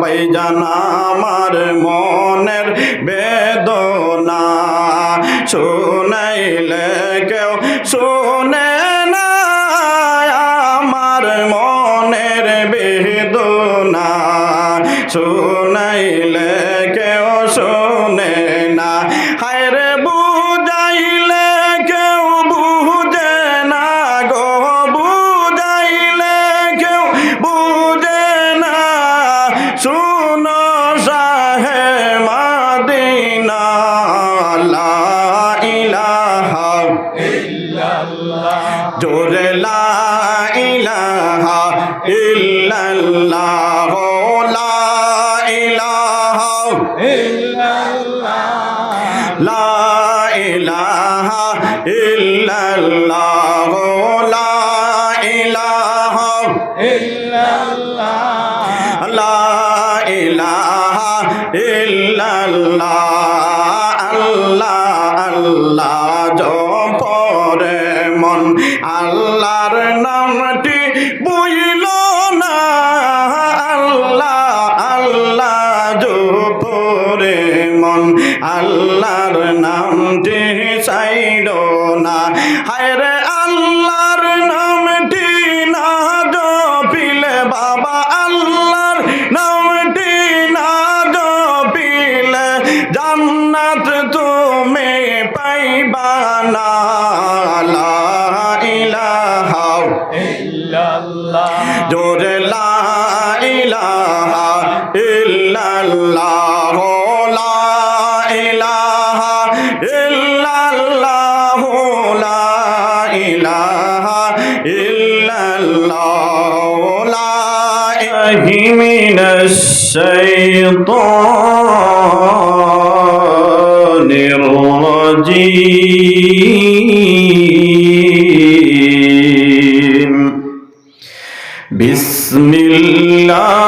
ভাই জানা আমার মনের বেদনা। শুনাইলে কেউ শুনে না আমার মনের বেদনা। শুনাইলে ইলাহা ইল্লাল্লাহ, লা ইলাহা লা ইলাহা ইল্লাল্লাহ মন। আল্লাহর নামটি বুঝল না। আল্লাহ আল্লাহ জপরে মন। আল্লাহর নামটি চাইল না। হায় রে আল্লাহর নামটি না জপিলে, বাবা আল্লাহর নামটি না জপিলে। জান্নাত তুমি পাইবা না ইলাহা জোরে লা ইলাহা ইল্লাল্লাহ। الله من الشيطان الرجيم. بسم الله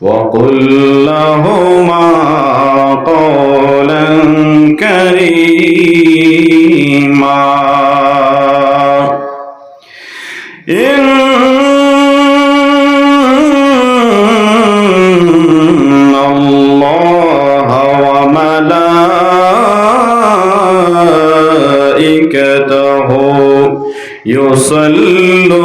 وقل لهما قولا كريما إن الله وملائكته يصلون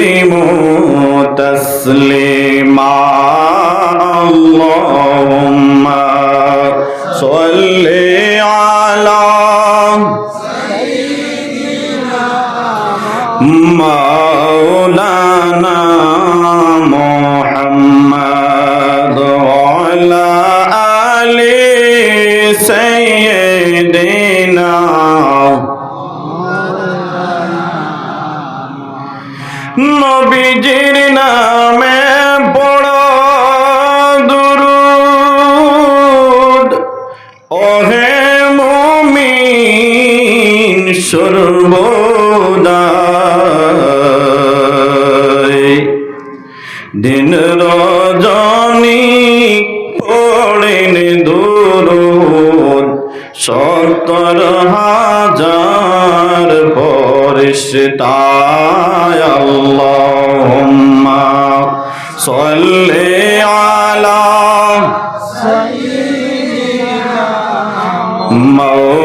وسلموا تسليما রজনী পড়েন দূর সত্তর হাজার পরিষ্টায় আল্লাহুম্মা সাল্লি আলা সাইয়্যিদিনা মুহাম্মদ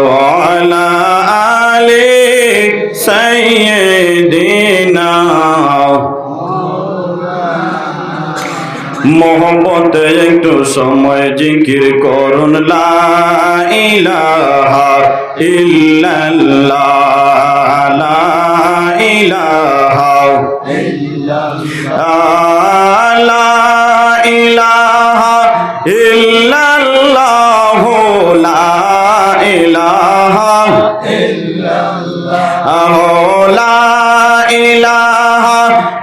ওয়া আলা আলি সাইয়্যিদিনা। মোহব্বত একটু সময় জিকির করুন। লা ইলাহা ইল্লাল্লাহ।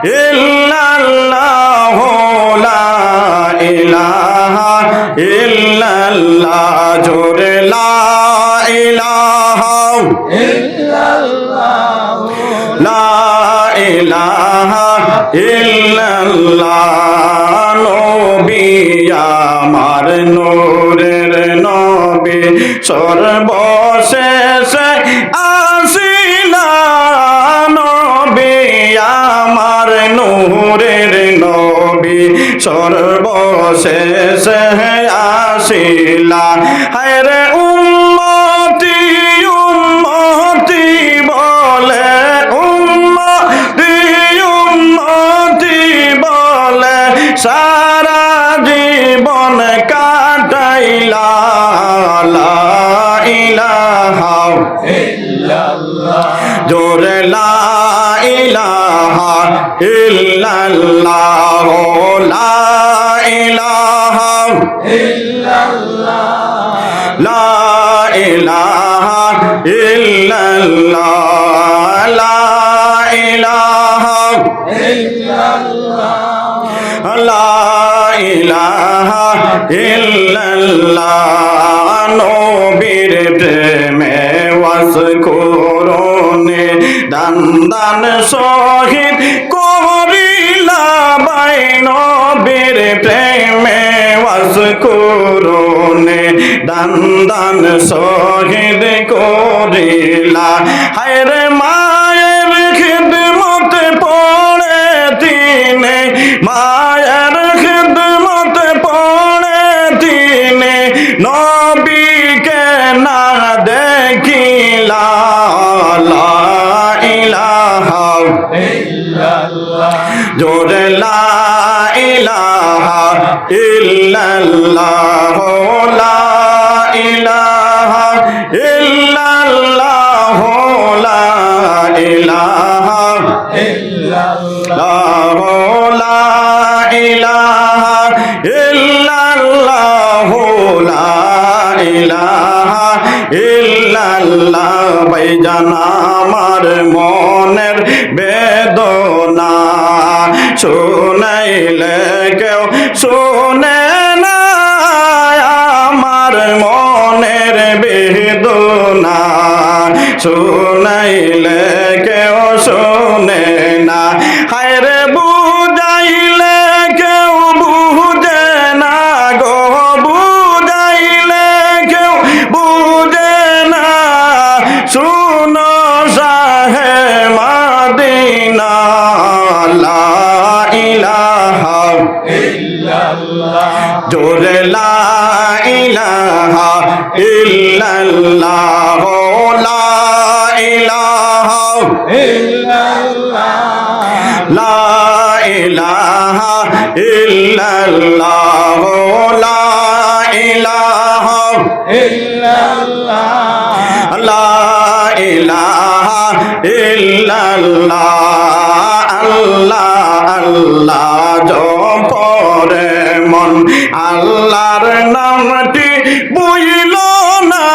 ইল্লাল্লাহ লা ইলাহা ইল্লাল্লাহ, জোরে লা ইলাহা। লা ইলাহা ইল্লাল্লাহ, নবী আমার নূরের নবী। সর্বশেষে নূরের নবী সর্বশেষে আসিলা। হায়রে উম্মতি উম্মতি বলে উম্মতি উম্মতি বলে সারা জীবন কাটাইলা। ইলাহা জোরে লা ইলাহা ইল্লাল্লাহ, লা ইলাহা। লা ইলাহা ইল্লাল্লাহ, লা ইলাহা। লা ইলাহা ইল্লাল্লাহ, নবীর প্রেমে ওয়াস করনে, দান দান শহীদ নবীর প্রেমে ওয়াস করনে দান দান শহীদ করিলা। হায়রে মায়ের খিদমত পড়ে তিনে মায়ের খিদমত পড়ে তিনে নবীকে না দেখিলা ইলাহা জোরে লা ইলাহা ইল্লাল্লাহ লা ইলাহা ইল্লাল্লাহ লা ইলাহা ইল্লাল্লাহ লা ইলাহা ইল্লাল্লাহ লা ভাইজান আমার মনের বেদনা শুনাইলে কেউ শুনে না আমার মনের বেদনা। শুনাইলে কেউ শুনে না ইল্লাল্লাহ লা ইলাহা লা ইলাহা ইল্লাল্লাহ লা ইলাহা ইল্লাল্লাহ। লা ইলাহা ইল্লাল্লাহ। আল্লাহ আল্লাহ জপরে মন। আল্লাহর নামটি বুঝল না।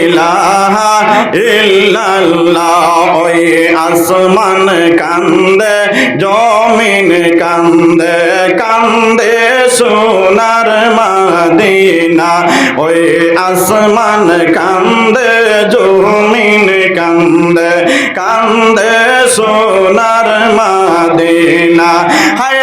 ইলাহা ইল্লাল্লাহ, ওই আসমান কান্দে, জমিন কান্দে কান্দে সোনার মাদিনা। ওই আসমান কান্দে, জমিন কান্দে কান্দে সোনার মাদিনা। হায়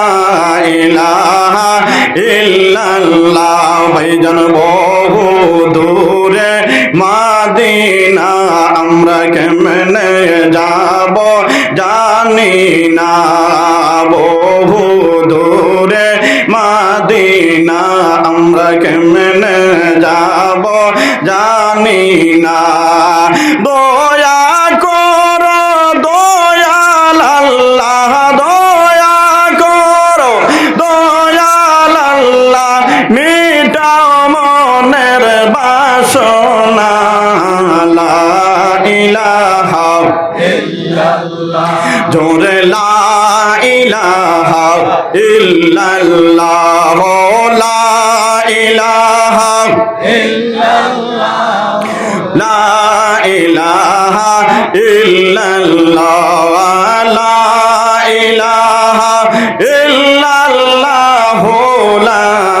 ইলাহা ইল্লাল্লাহ। ভাইজান বহু দূরে মাদিনা, আমরা কেমনে যাব জানি না। বহু দূরে মাদিনা, আমরা কেমনে যাব জানি না। বাসনা লা ইলাহা জোরে লা ইলাহা ইল্লাল্লাহ লা ইলাহা লা ইলাহা ইল্লাল্লাহ লা ইলাহা ইল্লাল্লাহ লা